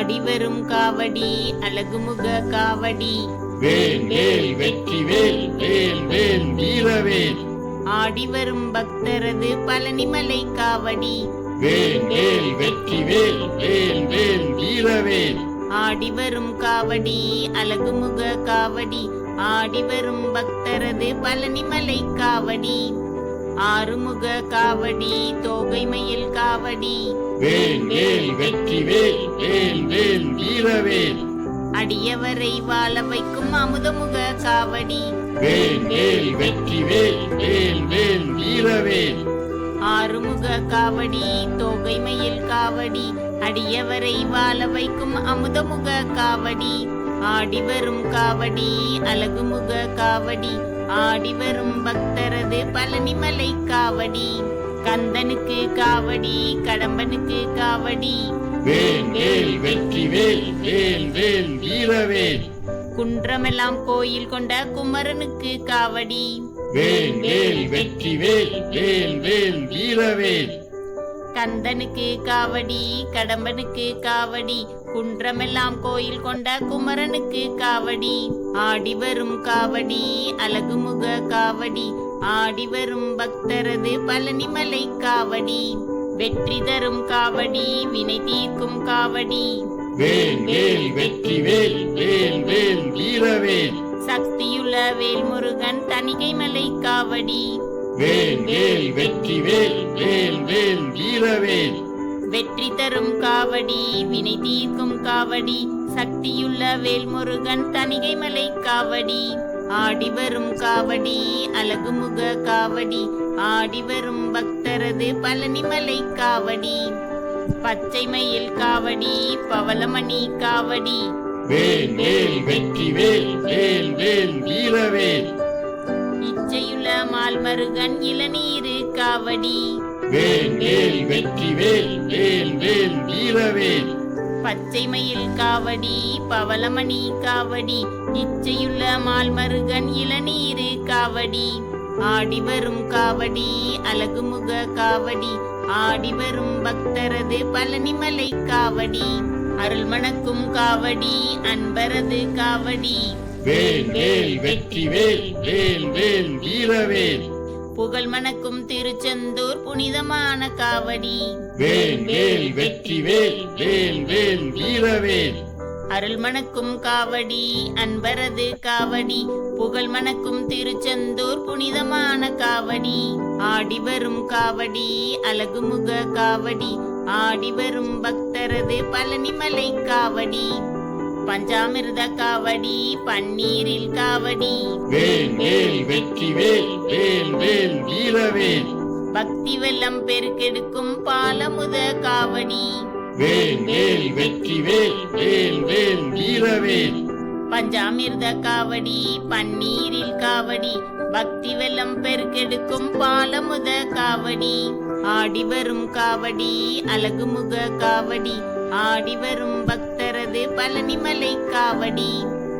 ஆடி வரும் காவடி அழகுமுக காவடி. வேல் வேல் வெற்றி வேல் வேல் வேல் வீரவேல். ஆடி வரும் பக்தரது பழனிமலை காவடி. வேல் வேல் வெற்றி வேல் வேல் வேல் வீரவேல். ஆடி வரும் காவடி அழகுமுக காவடி. ஆடி வரும் பக்தரது பழனிமலை காவடி. ஆறுமுக காவடி தோகைமயில் காவடி. வேல் வேல் வெற்றி வேல் வேல் வேல் வீரவேல் அடியவரை வாழ வைக்கும் அமுதமுக காவடி. வேல் வேல் வெற்றி வேல் வேல் வேல் வீரவேல் ஆறுமுக காவடி தோகைமயில் காவடி. அடியவரை வாழ வைக்கும் அமுதமுக காவடி. ஆடி வரும் காவடி அழகுமுக காவடி. ஆடி வரும் பக்தரது பழனிமலை காவடி. கந்தனுக்கு காவடி கடம்பனுக்கு காவடி. வேல் வேல் வெற்றி வேல் வேல் வேல் வீரவேல். குன்றமெல்லாம் கோயில் கொண்ட குமரனுக்கு காவடி. வேல் வேல் வெற்றி வேல் வேல் வேல் வீரவேல். கந்தனுக்கு காவடி கடம்பனுக்கு காவடி குன்றமெல்லாம் கோயில் கொண்ட குமரனுக்கு காவடி. ஆடி வரும் காவடி அழகுமுக காவடி ஆடி வரும் பக்தரது பழனிமலை காவடி. வெற்றி தரும் காவடி வினை தீர்க்கும் காவடி. வேல் வேல் வெற்றி வேல் வேல் வேல் வீரவேல் சக்தியுள்ள வேல்முருகன் தணிகை மலை காவடி. வேல் வேல் வெற்றி வேல் வேல் வேல் வீரவேல் வெற்றி தரும் காவடி வினை தீர்க்கும் காவடி சக்தியுள்ள வேல்முருகன் தணிகை மலை காவடி. ஆடி வரும் காவடி அழகுமுக காவடி. ஆடி வரும் பக்தரது பழனிமலை காவடி. பச்சை மயில் காவடி பவளமணி காவடி. வேல் வேல் வெற்றி வேல் வேல் வேல் வீரவேல். இச்சையுள்ள மால்மருகன் இளநீரு காவடி. வேல் வேல் வெற்றி வேல் வேல் வேல் வீரவேல். பச்சை மயில் காவடி பவளமணி காவடி இச்சையுள்ள மால்மருகன் இளநீரு காவடி. ஆடி வரும் காவடி அழகுமுக காவடி ஆடி வரும் பக்தரது பழனிமலை காவடி. அருள் மணக்கும் காவடி அன்பரது காவடி. வேல் வேல் வெற்றி வேல் வேல் வேல் வீரவேல். புகழ் மணக்கும் திருச்செந்தூர் புனிதமான காவடி. வேல் வேல் வெற்றி வேல் வேல் வேல் வீரவேல். அருள் மணக்கும் காவடி அன்பரது காவடி புகழ் மணக்கும் திருச்செந்தூர் புனிதமான காவடி. ஆடி வரும் காவடி அழகுமுக காவடி ஆடி வரும் பக்தரது பழனிமலை காவடி. பஞ்சாமிர்த காவடி பன்னீரில் காவடி. வேல் வேல் வெற்றி பக்தி வெள்ளம் பெருக்கெடுக்கும் பாலமுத காவடி. வேல் வேல் வெற்றி வேல் வேல் வேல் வீரவேல். பஞ்சாமிர்த காவடி பன்னீரில் காவடி பக்தி வெள்ளம் பெருக்கெடுக்கும் பாலமுத காவடி. ஆடி வரும் காவடி அழகுமுக காவடி ஆடி வரும் பக்தரது பழனிமலை காவடி.